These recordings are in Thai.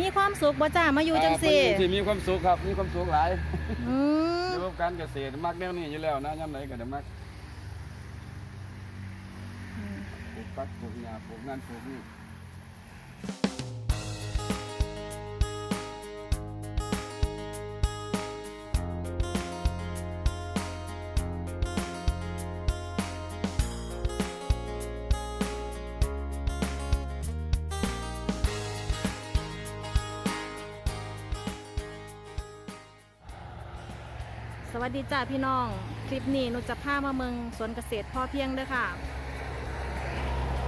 มีความสุขบ่จ้ามาอยู่จังซี่ที่มีความสุขครับมีความสุขหลายอืมอยู่กับการเกษตรมักแนวนี้อยู่แล้วนะยามไหนก็ได้มักปลูกปักปลูกหญ้าปลูกนั่นปลูกนี่ วัสดีจ้าพี่น้อง คลิปนี้หนุจะพามาเมืองสวนเกษตรพ่อเพียงด้อค่ะ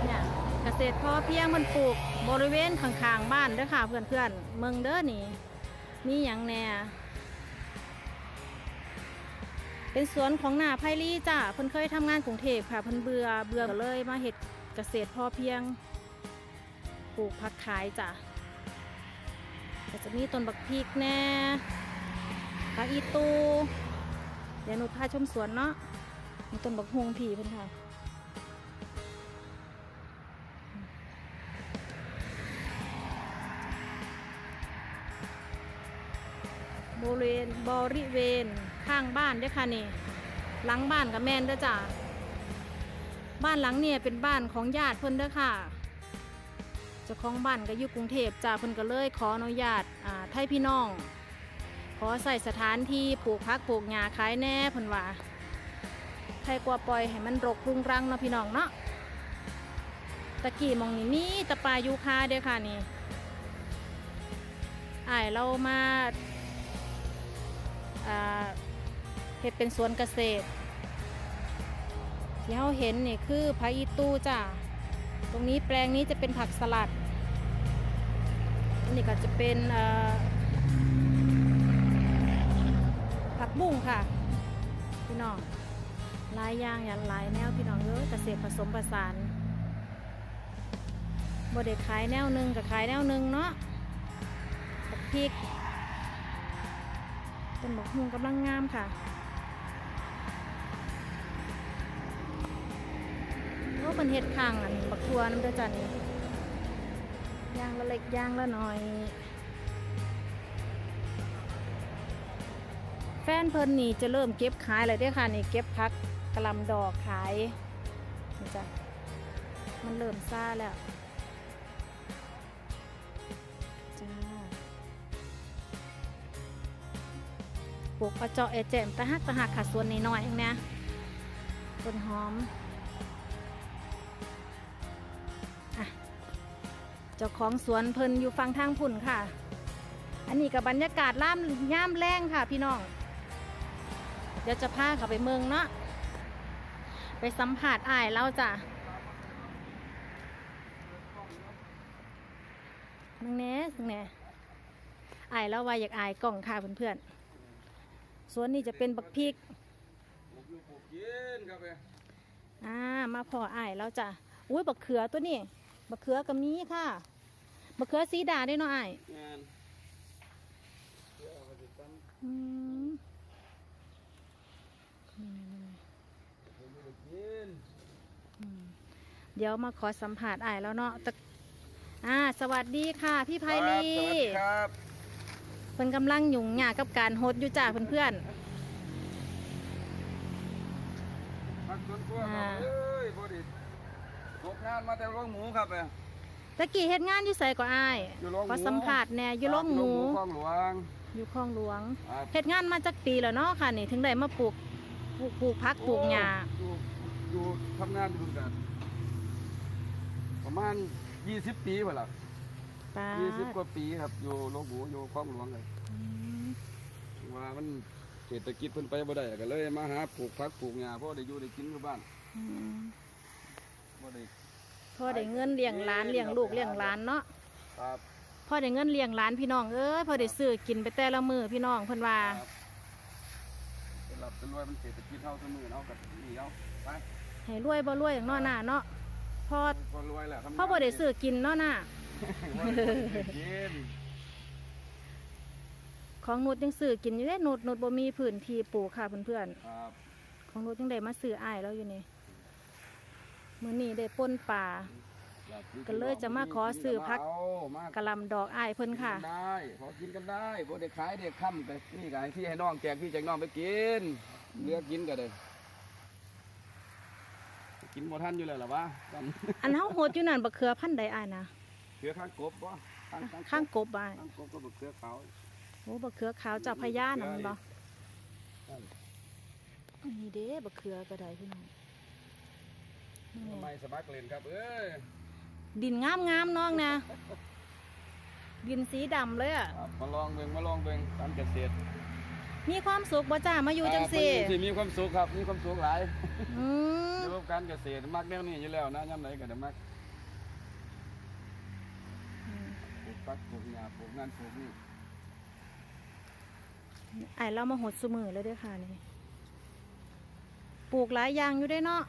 เนี่ยเกษตรพ่อเพียงมันปลูกบริเวณข้างๆบ้านด้อค่ะ เพื่อนๆเมืองเด้อนี่มีอย่างแน่เป็นสวนของนาไพลี่จ้าเพิ่นเคยทำงานกรุงเทพค่ะเพิ่นเบื่อเบื่อกเลยมาเฮ็ดเกษตรพ่อเพียง ปลูกผักขายจ้ะก็จะมีต้นบักพริกแน่ผักอีตู เดี๋ยวหนูพาชมสวนเนาะมีต้นบักฮวงผีเพิ่นค่ะบริเวณบริเวณข้างบ้านเด้วยค่ะนี่หลังบ้านกับแม่นเด้อจ้ะบ้านหลังเนี่ยเป็นบ้านของญาติเพิ่นเด้อค่ะเจ้าของบ้านก็อยู่กรุงเทพจ้าเพิ่นก็เลยขออนุญาตไทยพี่น้อง ขอใส่สถานที่ปลูกพักปลูกหญ้าขายแน่พิ่นว่าใครกลัวปล่อยให้มันรกรุงรังเนาะพี่น้องเนาะตะกี้มองนี่มีแตะปลายูคาเด้อค่ะนี่ไอเรามาเฮ็ดเป็นสวนเกษตร ที่เราเห็นนี่คือพาอีตูจ้าตรงนี้แปลงนี้จะเป็นผักสลัดนนี้ก็จะเป็นเอ่อ บุ้งค่ะ พี่น้องหลายอย่างอย่างหลายแนวพี่น้องเอ้ยเกษตรผสมผสานบ่ได้ขายแนวหนึ่งกับขายแนวหนึ่งเนาะบักพริกต้นบักฮุงกำลังงามค่ะโอ้เป็นเห็ดข้างอันบักทัวน้ำเด้อจ้านี่ย่างละเล็กยางละหน่อย แฟนเพิ่นนี่จะเริ่มเก็บขายเลยเด้อค่ะนี่เก็บพักกระลำดอกขายนี่จ้ะมันเริ่มซาแล้วจ้าปลูกเอาเจาะเอแจมตะหักตะหักค่ะส่วนนี้น้อยๆเองนะต้นหอมอะเจ้าของสวนเพิ่นอยู่ฟังทางพุ่นค่ะ อันนี้กับบรรยากาศล่ามย่ามแรงค่ะพี่น้อง เดี๋ยวจะพาเขาไปเมืองเนาะไปสัมผัสอ้ายเราจ้ะมึงแหน่มึงแหน่อ้ายเราว่าอยากอายกล่องค่ะเพื่อนๆสวนนี้จะเป็นบักพริกปลูกอยู่ปลูกกินครับเอ้ยอ่ามาพออ้ายแล้วจ้ะอุ้ยบักเขือตัวนี้บักเขือก็มีค่ะบักเขือสีดาด้วยเนาะอ้ายงานเดี๋ยวเอาไปติดตั้งอืม ปลูกอยู่กิน เดี๋ยวมาขอสัมผัสอ้ายแล้วเนาะตะอ่าสวัสดีค่ะ พี่ไพครับลีสวัสดีครับเพิ่นกำลังหยุ่งหยากกับการโฮดอยู่จ้าเพื่อนพักสวนครัวคอ่ารับเอ้ยพอดีตกงานมาแต่โรงหมูครับเอ้ยๆตะกี้เฮ็ดงานอยู่ไสก็อ้ายอยู่โรงหมูขอสัมผัสแหน่อยู่โรงหมูคลองหลวง อยู่คลองหลวงครับเฮ็ดงานมาจักปีแล้วเนาะค่ะนี่ถึงได้มาปลูกปลูกปลูกพักปลูกหญ้าอยู่อยู่ทำงานอยู่กัน ประมาณ20ปีไปละปลา20กว่าปีครับอยู่โรงหมูอยู่คลองหลวงเลยอืมว่ามันเศรษฐกิจเพิ่นไปบ่ได้ก็เลยมาหาปลูกผักปลูกหญ้าเพราะได้อยู่ได้กินอยู่บ้านอืมบ่ได้พอได้เงินเลี้ยงหลานเลี้ยงลูกเลี้ยงหลานเนาะครับพอได้เงินเลี้ยงหลานพี่น้องเอ้ยพอได้ซื้อกินไปแต่ละมื้อพี่น้องเพิ่นว่า ครับเป็นหลับเป็นรวยมันเศรษฐกิจเฮาซุมื้อเฮากับนี่เฮาไปให้รวยบ่รวยอย่างน้อหน้าเนาะ พอก็รวยแหละทำงานพอบ่ได้ซื้อกินเนาะหน้าบ่ได้ซื้อกินของนุชยังซื้อกินอยู่เด้นุชนุชบ่มีพื้นที่ปลูกค่ะเพื่อนครับๆของนุชยังได้มาซื้ออ้ายแล้วอยู่นี่มื้อนี้ได้ป่นป่า ก็เลยจะมาขอซื้อพักเอามากะหลำดอกอ้ายเพิ่นค่ะ กินได้พอกินกันได้บ่ได้ขายได้ค่ำก็นี่ก็ให้พี่ให้น้องแจกพี่แจกน้องไปกินเหลือกกินก็ได้ กินบ่ทันอยู่แล้วล่ะวะกันอันเฮาโหดอยู่นั่นบักเขือพันธุ์ใดอ้ายนะเขือข้างกบบ่ข้างข้างกบอ้ายข้างกบก็บ่เขือขาวโอ้บักเขือขาวเจ้าพญานั่นบ่นั่นนี่เด้บักเขือก็ได้พี่น้องนี่ทำไมสมัครเล่นครับเอ้ยดินงามๆน้องนะดินสีดำเลยอะครับมาลองเบิ่งมาลองเบิ่งการเกษตร มีความสุขบ่จ้ามาอยู่จังซี่อ่าเพิ่นสิมีความสุขครับมีความสุขหลายอืมอยู่กับการเกษตรมักแนวนี้อยู่แล้วนะยามไหนก็ได้มักปลูกผักปลูกหญ้าปลูกนั่นปลูกนี่ไอ้เรามาหดสมือเลยเด้อค่ะนี่ปลูกหลายอย่างอยู่ได้เนาะ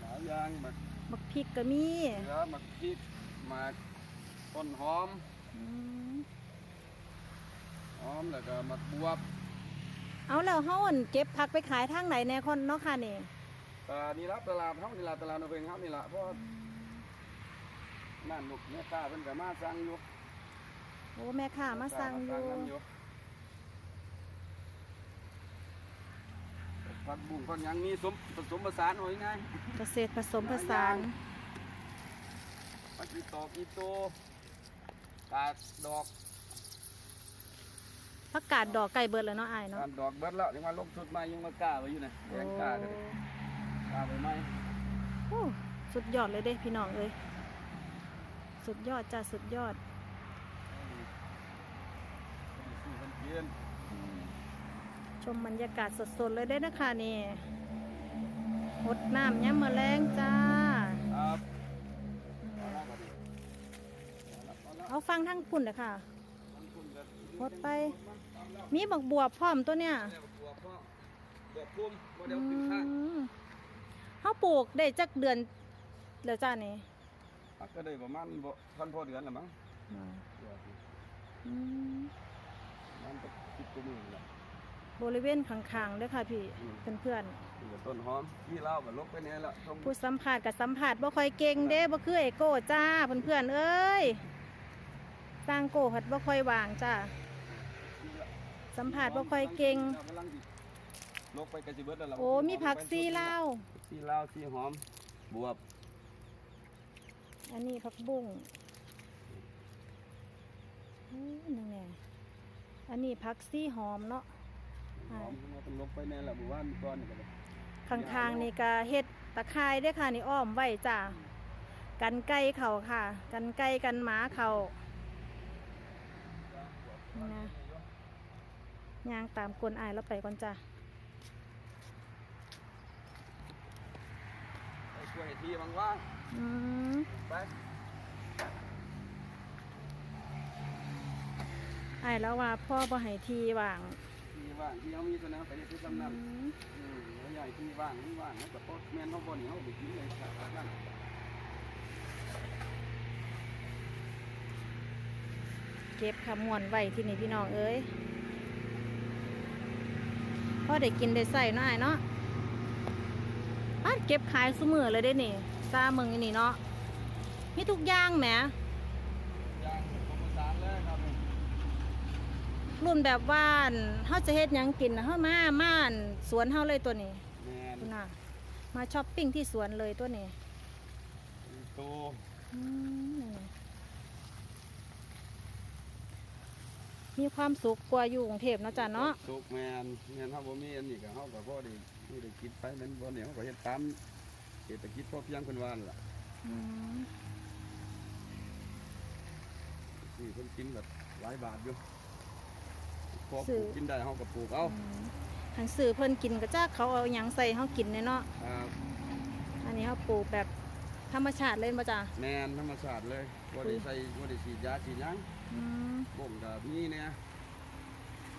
หลายอย่างมักบักพริกก็มีเขือมักพริกมักต้นหอมอืมหอมแล้วก็มักบวบ เอาแล้วเฮาอั่นเก็บผักไปขายทางไหนแน่คนเนาะค่ะนี่ก็นี่ละตลาดเฮานี่ละตลาดนเพิ่งเฮานี่ละเพราะนั่นลูกแม่ค้าเพิ่นก็มาสั่งอยู่โอ้แม่ค้ามาสั่งอยู่มาสั่ผักบุ้งผักหยังมีสมผสมผสานเอาง่ายเกษตรผสมผสานๆผักอีตอกอีโตกาดดอก ผักกาดดอกไก่เบิดแล้วเนาะอ้ายเนาะกาดดอกเบิดแล้วยังมาลงชุดใหม่ยังมากล้าไว้อยู่นะแดงกล้าก็ได้กล้าไปไหมโอ้สุดยอดเลยเด้พี่น้องเอ้ยสุดยอดจ้าสุดยอดซื้อเพิ่นกินชมบรรยากาศสดๆเลยได้นะคะนี่หดน้ำย้ำมะแรงจ้าครับเอาละบัดนี้เอาละเอาฟังทั้งพุ่นเลยค่ะมันคุณก็หดไป มีบักบวบพร้อมตัวเนี่ยเนี่ยบักบัวพ่อบัวพุ่มบ่เดี๋ยวขึ้นข้างอืมเขาปลูกได้จักเดือนแล้วจ้านี่มันก็ได้ประมาณบ่พันพอเดือนละมั้งอืมมันก็คิดตัวมือนี่แหละ บริเวณข้างๆเลยค่ะพี่อืม เพื่อนนี่ก็ต้นหอมที่เล่าก็ลบไปเนี่ยละตรงๆผู้สัมผัสกับสัมผัสบ่ค่อยเก่งเด้บ่คือไอโก้จ้าเพื่อนๆเอ้ยสร้างโก้หัดบ่ค่อยวางจ้า สัมผัสบ่ค่อยเก่งกำลังสิลบไปกระสิเบิดแล้วล่ะโอ้มีผักซีลาว ซีลาวซีหอม บวบ อันนี้ผักบุ้งอู้นั่นไงอันนี้ผักซี่หอมเนาะหอมมันเป็นลบไปเนี่ยละหมู่บ้านก้อนนี่ก็ได้ข้างๆนี่ก็เฮ็ดตะไคร้ด้วยค่ะนี่อ้อมไว้จ้ากันไก่เขาค่ะ กันไก่กันหมาเขานี่นะ ย่างตามกลนอายแล้วไปก่อนจ้าไปช่วยทีว่างอืมๆไปอายแล้วว่าพ่อบ่ให้ทีว่างทีว่างที่เขามีเสนอไปในที่อืกำนันมอืมแล้วใหญ่ที่ว่างที่ว่างแล้วก็โพสแมนเขาบ่นี่เขาไปกินเลยครับนั่นเก็บขมวนไว้ที่นี่พี่น้องเอ้ย พ่อได้กินได้ใส่เนาะอายเนาะบ้านเก็บขายซุมือเลยได้นี่ซาเมืองนี่เนาะมีทุกอย่างแหมย่างผสมผสานเลยครับรุ่นแบบว่าอั่นเฮาจะเฮ็ดหยังกินน่ะเฮามาม่านสวนเฮาเลยตัวนี้แมนคุณน่ะมาช้อปปิ้งที่สวนเลยตัวนี้โตอืมนี่นะ มีความสุขกว่าอยู่กรุงเทพเนาะจ้ะเนาะสุกแมนแมนเขาบ่มีอันนี้ก็เขาก็พอได้มีได้คิดไปนั้นบ่เนี่ยเขาก็เฮ็ดตามเศรษฐกิจพอเพียงเพิ่นว่านั่นล่ะอืมนี่เพิ่นกินแบบหลายบาทอยู่พอปลูกกินได้เขาก็ปลูกเอาอืมหันสื่อเพิ่นกินก็จ้าเขาเอาหยังใส่เฮากินเนี่ยเนาะ ครับอันนี้เขาปลูกแบบ ธรรมชาติเลยมาจ้ะแมนธรรมชาติเลยบ่ได้ใส่บ่ได้ฉีดยาฉีดหยังอืมบ่มก็มีเนี่ย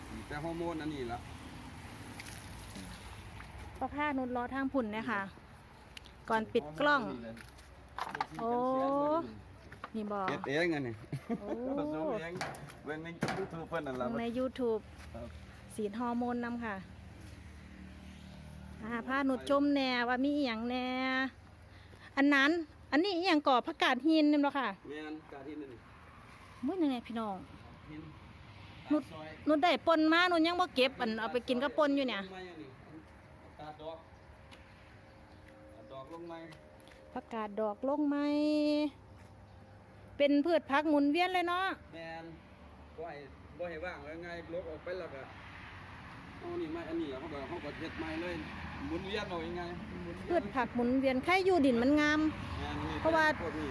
ฉีดแต่ฮอร์โมนอันนี้ล่ะประพานุนรอทางพุ่นเนี่ยค่ะ ก่อนปิดกล้อง โอ้ นี่บอกเฮ็ดเองอันนี้โอ้ผสมเองเบิ่งใน YouTube เพิ่นนั่นล่ะ ใน YouTube ครับ สีดฮอร์โมนนำค่ะอ่าพาหนุดชมแน่ว่ามีอหย่างแน่ อันนั้น อันนี้อหย่างก่อผักกาดหินนี่บ่ค่ะแม่นกาที่นึงมื้อยังไงพี่น้อง หินนุดซอยหนูได้ปนมาหนูยังบ่เก็บอันเอาไปกินกับปนอยู่เนี่ยลงมาอย่างนี้กาดดอกกาดดอกลงไม้ผักกาดดอกลงไหมเป็นพืชผักหมุนเวียนเลยเนาะแม่นบ่ให้บ่ให้ว่างไว้ไงลกออกไปแล้วก็ เอานี่ไม้อันนี้เขาก็เขาก็เฮ็ดไม้เลยหมุนเวียนเอายังไงหมุนเวียนพืชผักหมุนเวียนใครอยู่ดินมันงามแม่นนี่เพราะว่าพวกนี้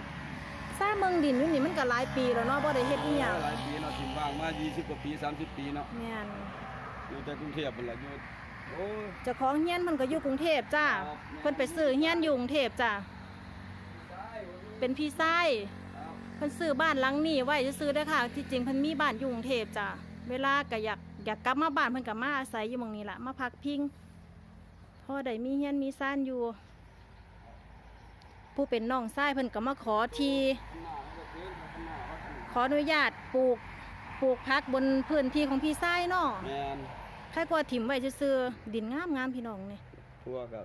ซ่าเมืองดินอยู่นี่มันก็หลายปีแล้วเนาะบ่ได้เฮ็ดอีหยังหลายปีเนาะถิ่นว่างมา20กว่าปี 30 ปีเนาะแม่นอยู่แต่กรุงเทพนั่นแหละอยู่โอ้ยเจ้าของเฮียนเพิ่นก็อยู่กรุงเทพจ้าครับเพิ่นไปซื้อเฮียนอยู่กรุงเทพจ้าได้โอ้ยเป็นพี่ชายครับเพิ่นซื้อบ้านหลังนี้ไว้ซื้อๆเด้อค่ะ ที่จริงเพิ่นมีบ้านอยู่กรุงเทพจ้าเวลาก็อยาก อยากกลับมาบ้านเพิ่นก็มาอาศัยอยู่หม่องนี้ล่ะมาพักพิงพอได้มีเฮียนมีซ่านอยู่ ผู้เป็นน้องชายเพิ่นก็มาขอทีข้างหน้ามันก็เกินข้างหน้าวัดนี่ขออนุญาตปลูกปลูกพักบนพื้นที่ของพี่ชายเนาะแม่นใครกว่าถิ่มไว้ซื่อๆดินงามงามๆพี่น้องนี่ ทั่วก็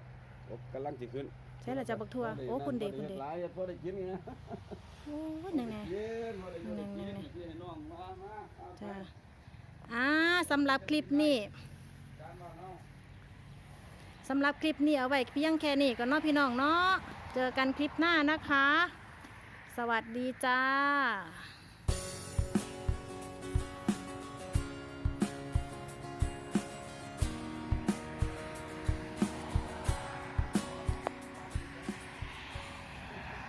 กำลังสิขึ้นใช่ละจ้ะบักทั่วโอ้คุณเดชคุณเดช หลายพอได้กินไงโอ้ยนั่นไงเย็นพอได้อยู่ได้กินนั่นๆพี่ให้น้องมามาเอาไป จ้า อ่าสำหรับคลิปนี้สำหรับคลิปนี้เอาไว้เพียงแค่นี้ก็เนาะพี่น้องเนาะเจอกันคลิปหน้านะคะ สวัสดีจ้า